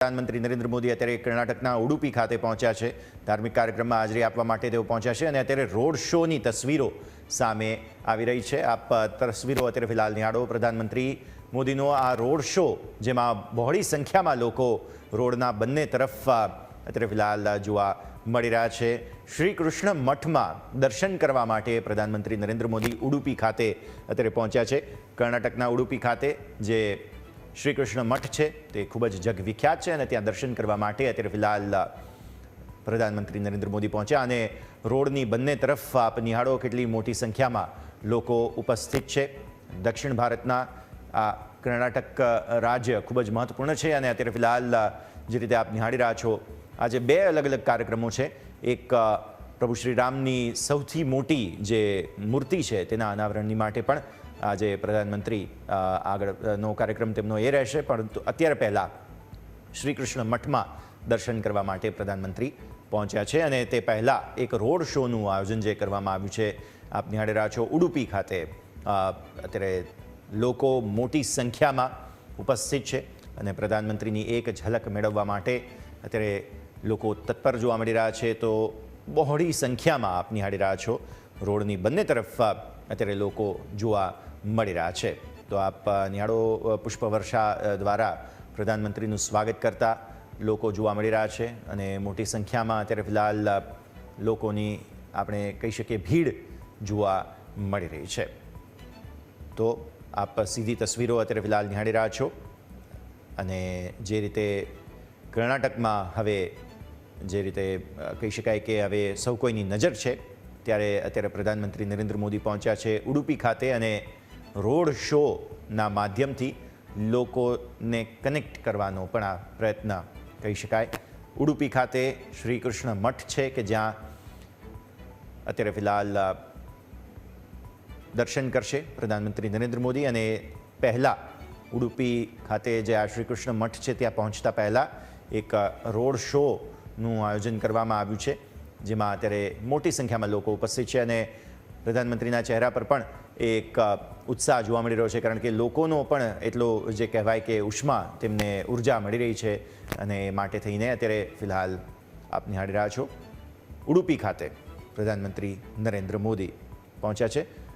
પ્રધાનમંત્રી નરેન્દ્ર મોદી અત્યારે કર્ણાટકના ઉડુપી ખાતે પહોંચ્યા છે. ધાર્મિક કાર્યક્રમમાં હાજરી આપવા માટે તેઓ પહોંચ્યા છે અને અત્યારે રોડ શોની તસવીરો સામે આવી રહી છે. અ, તસવીરો અત્યારે ફિલહાલ નિહાળો. પ્રધાનમંત્રી મોદીનો આ રોડ શો જેમાં બહોળી સંખ્યામાં લોકો રોડના બંને તરફ અત્યારે ફિલહાલ જોવા મળી રહ્યા છે. શ્રી કૃષ્ણ મઠમાં દર્શન કરવા માટે પ્રધાનમંત્રી નરેન્દ્ર મોદી ઉડુપી ખાતે અત્યારે પહોંચ્યા છે. કર્ણાટકના ઉડુપી ખાતે જે શ્રી કૃષ્ણ મઠ છે. તે ખૂબ જ જગવિખ્યાત છે અને ત્યાં દર્શન કરવા માટે અત્યારે ફિલહાલ પ્રધાનમંત્રી નરેન્દ્ર મોદી પહોંચ્યા અને રોડની બંને તરફ આપ નિહાળો કેટલી મોટી સંખ્યામાં લોકો ઉપસ્થિત છે. દક્ષિણ ભારતના આ કર્ણાટક રાજ્ય ખૂબ જ મહત્વપૂર્ણ છે અને અત્યારે ફિલહાલ જે રીતે આપ નિહાળી રહ્યા છો, આજે બે અલગ અલગ કાર્યક્રમો છે. એક પ્રભુ શ્રીરામની સૌથી મોટી જે મૂર્તિ છે તેના અનાવરણની માટે પણ આજે પ્રધાનમંત્રી આગળનો કાર્યક્રમ તેમનો એ રહેશે, પરંતુ અત્યારે પહેલાં શ્રી કૃષ્ણ મઠમાં દર્શન કરવા માટે પ્રધાનમંત્રી પહોંચ્યા છે અને તે પહેલાં એક રોડ શોનું આયોજન જે કરવામાં આવ્યું છે, આપ નિહાળે રહ્યા છો, ઉડુપી ખાતે અત્યારે લોકો મોટી સંખ્યામાં ઉપસ્થિત છે અને પ્રધાનમંત્રીની એક ઝલક મેળવવા માટે અત્યારે લોકો તત્પર જોવા મળી રહ્યા છે, તો બહોળી સંખ્યામાં આપ નિહાળી રહ્યા છો. રોડની બંને તરફ અત્યારે લોકો જોવા મળી રહ્યા છે. તો આપ નિહાળો પુષ્પવર્ષા દ્વારા પ્રધાનમંત્રીનું સ્વાગત કરતા લોકો જોવા મળી રહ્યા છે અને મોટી સંખ્યામાં અત્યારે ફિલહાલ લોકોની આપણે કહી શકીએ ભીડ જોવા મળી રહી છે. તો આપ સીધી તસવીરો અત્યારે ફિલહાલ નિહાળી રહ્યા છો અને જે રીતે કર્ણાટકમાં હવે જે રીતે કહી શકાય કે હવે સૌ કોઈની નજર છે, ત્યારે અત્યારે પ્રધાનમંત્રી નરેન્દ્ર મોદી પહોંચ્યા છે ઉડુપી ખાતે અને રોડ શોના માધ્યમથી લોકોને કનેક્ટ કરવાનો પણ આ પ્રયત્ન કહી શકાય. ઉડુપી ખાતે શ્રી કૃષ્ણ મઠ છે કે જ્યાં અત્યારે ફિલહાલ દર્શન કરશે પ્રધાનમંત્રી નરેન્દ્ર મોદી અને પહેલાં ઉડુપી ખાતે જે આ શ્રી કૃષ્ણ મઠ છે ત્યાં પહોંચતા પહેલાં એક રોડ શોનું આયોજન કરવામાં આવ્યું છે, જેમાં અત્યારે મોટી સંખ્યામાં લોકો ઉપસ્થિત છે અને પ્રધાનમંત્રીના ચહેરા પર પણ એક ઉત્સાહ જોવા મળી રહ્યો છે. કારણ કે લોકોનો પણ એટલો જે કહેવાય કે ઉષ્મા તેમને ઊર્જા મળી રહી છે અને માટે થઈને અત્યારે ફિલહાલ આપ નિહાળી રહ્યા છો. ઉડુપી ખાતે પ્રધાનમંત્રી નરેન્દ્ર મોદી પહોંચ્યા છે.